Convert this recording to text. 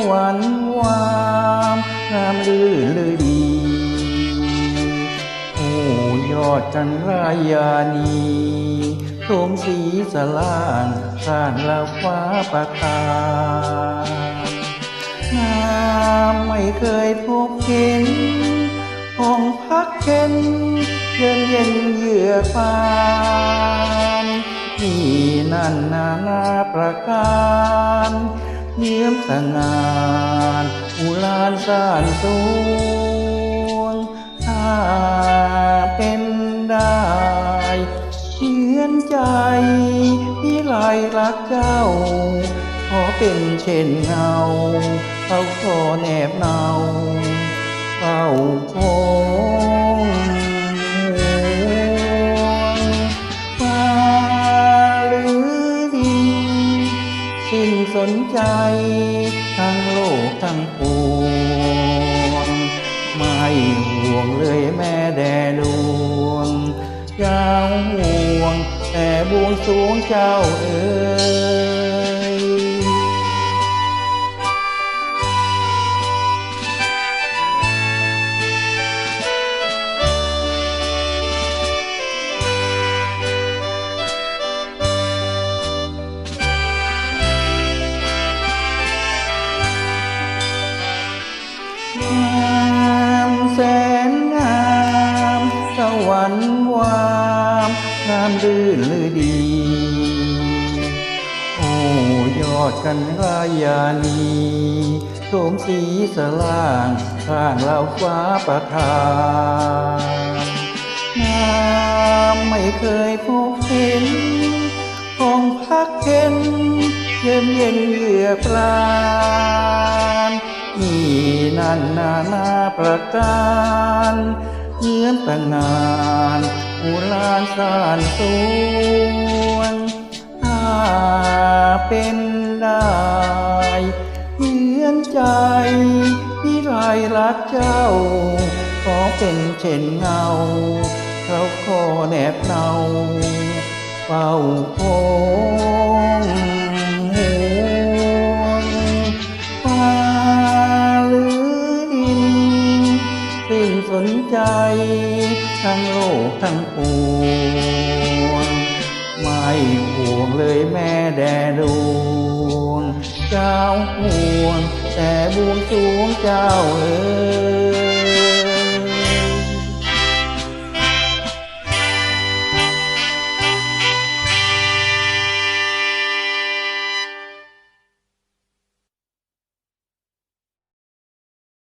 สวรรค์วามงามลื่นเลยดีโอ้ยอดจันรายานีโสมสีสลางข้างลาฟ้าประทางามไม่เคยพบเห็นห้องพักเข็นเย็นเย็นเยือกฟานนี่นั่นนานาประการ เยี่ยมสงานอุลานสานสวงถ้าเป็นได้เชื่อนใจพี่ลายรักเจ้า ขอเป็นเช่นเงาเขาขอแนบเนาเฝ้าค สิ้นสนใจ ทั้งโลกทั้งปวงไม่ห่วงเลยแม่แดดวงเจ้าห่วงแต่บวงสรวงเจ้าเอ๋ย วรรค์วามงามลื่นลือดี โอ้ยอดกันรายานีโฉมสีสล่างข้างเราฟ้าประทานงามไม่เคยพบเห็นห้องพักเห็นเย็นเย็นเยือกปลานนี่นั่นนานาประการ เงื่อนต่งงานอุลานสานสวงถ้าเป็นได้เหมือนใจที่ไรรักเจ้า ขอเป็นเช่นเงาเขาขอแนบเนาเฝ้าคง นสนใจ ทั้งโลกทั้งปวงไม่ห่วงเลยแม่แด่ดวงเจ้าห่วงแต่บวงสรวงเจ้าเอ๋ย